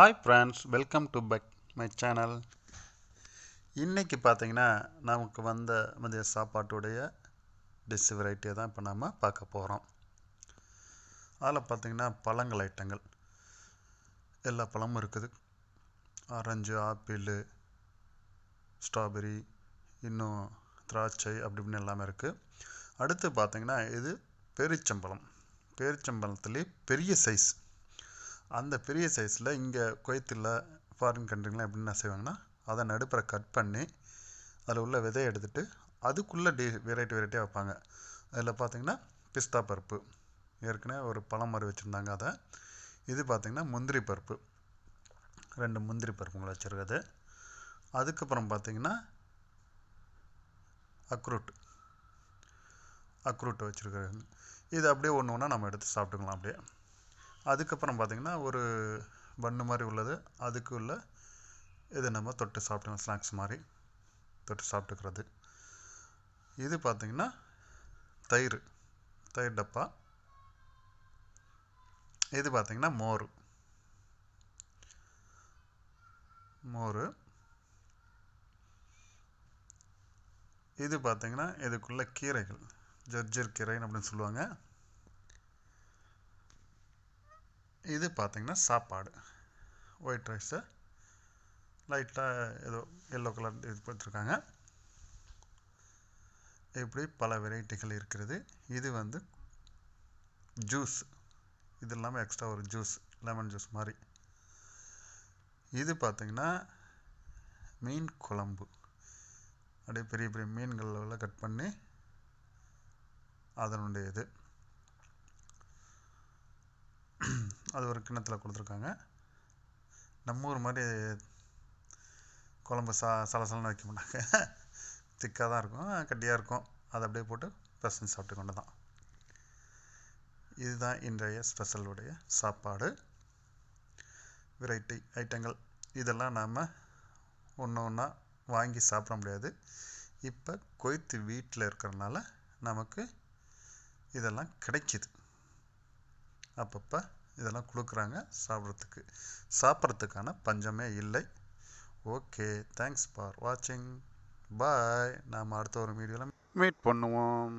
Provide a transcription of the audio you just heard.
Hi friends welcome to பக் my channel இன்றைக்கி பார்த்தீங்கன்னா நமக்கு வந்த மதிய சாப்பாட்டுடைய டிஷ் வெரைட்டியை தான் இப்போ நம்ம பார்க்க போகிறோம் அதில் பார்த்திங்கன்னா பழங்கள் ஐட்டங்கள். எல்லா பழமும் இருக்குது. ஆரஞ்சு ஆப்பிள் ஸ்ட்ராபெரி இன்னும் திராட்சை அப்படி இப்படின்னு எல்லாமே இருக்குது அடுத்து பார்த்திங்கன்னா இது பேரிச்சம்பழம். பேரிச்சம்பழத்துலேயே பெரிய சைஸ் அந்த பெரிய சைஸில் இங்கே குவைத்தில் ஃபாரின் கண்ட்ரிலாம் எப்படி என்ன செய்வாங்கன்னா அதை நடுப்புற கட் பண்ணி அதில் உள்ள விதையை எடுத்துட்டு அதுக்குள்ளே டி வெரைட்டி வெரைட்டியாக வைப்பாங்க. அதில் பார்த்தீங்கன்னா பிஸ்தா பருப்பு. ஏற்கனவே ஒரு பழம் மாதிரி வச்சுருந்தாங்க அதை. இது பார்த்திங்கன்னா முந்திரி பருப்பு. ரெண்டு முந்திரி பருப்புங்களை வச்சுருக்குது. அதுக்கப்புறம் பார்த்திங்கன்னா அக்ரூட் அக்ரூட் வச்சுருக்காங்க இது அப்படியே ஒன்று ஒன்றா நம்ம எடுத்து சாப்பிட்டுக்கலாம் அப்படியே. அதுக்கப்புறம் பார்த்திங்கன்னா ஒரு பன்னு மாதிரி உள்ளது. அதுக்கு உள்ள இது நம்ம தொட்டு சாப்பிட்டுக்கலாம் ஸ்நாக்ஸ் மாதிரி. தொட்டு சாப்பிட்டுக்கிறது. இது பார்த்திங்கன்னா தயிர் தயிர் டப்பா. இது பார்த்திங்கன்னா மோர். மோர். இது பார்த்திங்கன்னா இதுக்குள்ள கீரைகள் ஜர்ஜர் கீரைன்னு அப்படின்னு சொல்லுவாங்க. இது பார்த்திங்கன்னா சாப்பாடு. ஒயிட் ரைஸு லைட்டாக ஏதோ எல்லோ கலர் இது கொடுத்துருக்காங்க இப்படி பல வெரைட்டிகள் இருக்கிறது. இது வந்து ஜூஸ் இது இல்லாமல் எக்ஸ்ட்ரா ஒரு ஜூஸ் லெமன் ஜூஸ் மாதிரி. இது பார்த்திங்கன்னா மீன் குழம்பு. அப்படியே பெரிய பெரிய மீன்களில் கட் பண்ணி அதனுடைய இது அது ஒரு கிண்ணத்தில் கொடுத்துருக்காங்க. நம்ம ஊர் மாதிரி குழம்பு சா சலசலன்னு வைக்க மாட்டாங்க. திக்காக தான் இருக்கும் கட்டியாக இருக்கும். அதை அப்படியே போட்டு பிரசஞ்சு சாப்பிட்டு கொண்டு தான் இதுதான் இன்றைய ஸ்பெஷலுடைய சாப்பாடு. வெரைட்டி ஐட்டங்கள் இதெல்லாம் நாம் ஒன்று ஒன்றா வாங்கி சாப்பிட முடியாது. இப்போ கொய்த்து வீட்டில் இருக்கிறனால நமக்கு இதெல்லாம் கிடைக்கிது. அப்பப்போ இதெல்லாம் கொடுக்குறாங்க சாப்பிட்றதுக்கு. சாப்பிட்றதுக்கான பஞ்சமே இல்லை. ஓகே தேங்க்ஸ் ஃபார் வாட்சிங் பாய் நாம் அடுத்த ஒரு வீடியோவில் மீட் பண்ணுவோம்.